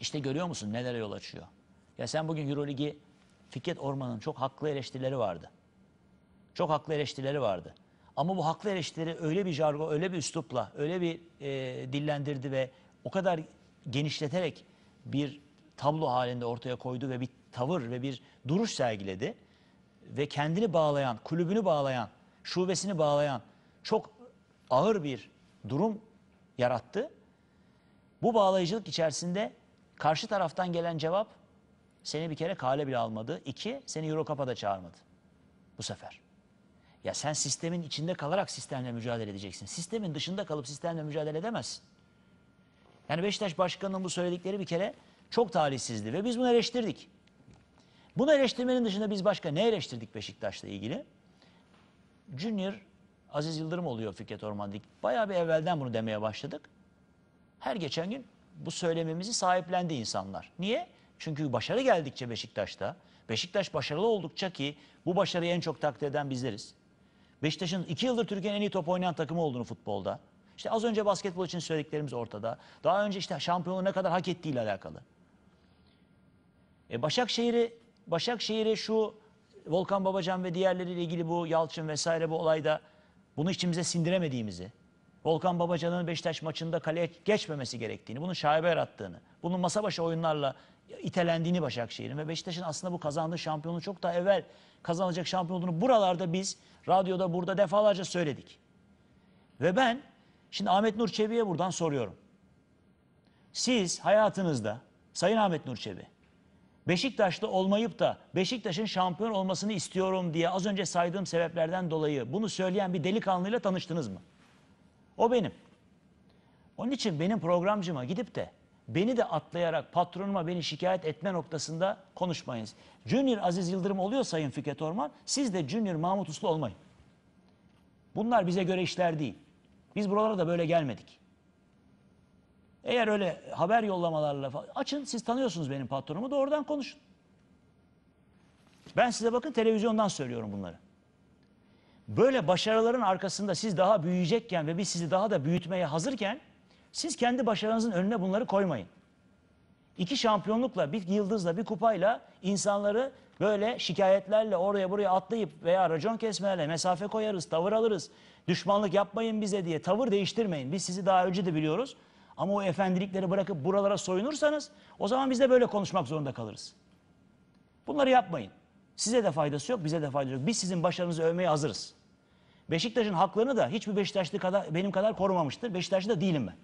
İşte görüyor musun nelere yol açıyor? Ya sen bugün Euroligi Fikret Orman'ın çok haklı eleştirileri vardı. Çok haklı eleştirileri vardı. Ama bu haklı eleştirileri öyle bir jargo, öyle bir üslupla, öyle bir e, dillendirdi ve o kadar genişleterek bir tablo halinde ortaya koydu ve bir tavır ve bir duruş sergiledi. Ve kendini bağlayan, kulübünü bağlayan, şubesini bağlayan çok ağır bir durum yarattı. Bu bağlayıcılık içerisinde karşı taraftan gelen cevap seni bir kere kale bile almadı. İki, seni Euro Cup'a da çağırmadı bu sefer. Ya sen sistemin içinde kalarak sistemle mücadele edeceksin. Sistemin dışında kalıp sistemle mücadele edemezsin. Yani Beşiktaş Başkanı'nın bu söyledikleri bir kere çok talihsizdi ve biz bunu eleştirdik. Bunu eleştirmenin dışında biz başka ne eleştirdik Beşiktaş'la ilgili? Junior Aziz Yıldırım oluyor Fikret Orman Dik. Bayağı bir evvelden bunu demeye başladık. Her geçen gün bu söylememizi sahiplendi insanlar. Niye? Çünkü başarı geldikçe Beşiktaş'ta, Beşiktaş başarılı oldukça ki bu başarıyı en çok takdir eden bizleriz. Beşiktaş'ın iki yıldır Türkiye'nin en iyi top oynayan takımı olduğunu futbolda. İşte az önce basketbol için söylediklerimiz ortada. Daha önce işte şampiyonluğu ne kadar hak ettiğiyle alakalı. E Başakşehir'i Başakşehir'i şu Volkan Babacan ve diğerleriyle ilgili bu Yalçın vesaire bu olayda bunu içimize sindiremediğimizi, Volkan Babacan'ın Beşiktaş maçında kaleye geçmemesi gerektiğini, bunun şaibe yarattığını, bunun masa başı oyunlarla itelendiğini Başakşehir'in ve Beşiktaş'ın aslında bu kazandığı şampiyonluğu çok daha evvel kazanacak şampiyon olduğunu buralarda biz radyoda burada defalarca söyledik. Ve ben şimdi Ahmet Nur Çebi'ye buradan soruyorum. Siz hayatınızda Sayın Ahmet Nur Çebi, Beşiktaşlı olmayıp da Beşiktaş'ın şampiyon olmasını istiyorum diye az önce saydığım sebeplerden dolayı bunu söyleyen bir delikanlıyla tanıştınız mı? O benim. Onun için benim programcıma gidip de beni de atlayarak patronuma beni şikayet etme noktasında konuşmayınız. Junior Aziz Yıldırım oluyor Sayın Fikret Orman. Siz de Junior Mahmut Uslu olmayın. Bunlar bize göre işler değil. Biz buralara da böyle gelmedik. Eğer öyle haber yollamalarla falan açın siz tanıyorsunuz benim patronumu doğrudan konuşun. Ben size bakın televizyondan söylüyorum bunları. Böyle başarıların arkasında siz daha büyüyecekken ve biz sizi daha da büyütmeye hazırken siz kendi başarınızın önüne bunları koymayın. İki şampiyonlukla, bir yıldızla, bir kupayla insanları böyle şikayetlerle oraya buraya atlayıp veya racon kesmelerle mesafe koyarız, tavır alırız. Düşmanlık yapmayın bize diye tavır değiştirmeyin. Biz sizi daha önce de biliyoruz. Ama o efendilikleri bırakıp buralara soyunursanız o zaman biz de böyle konuşmak zorunda kalırız. Bunları yapmayın. Size de faydası yok, bize de faydası yok. Biz sizin başarınızı övmeye hazırız. Beşiktaş'ın haklarını da hiçbir Beşiktaşlı kadar benim kadar korumamıştır. Beşiktaşlı da değilim ben.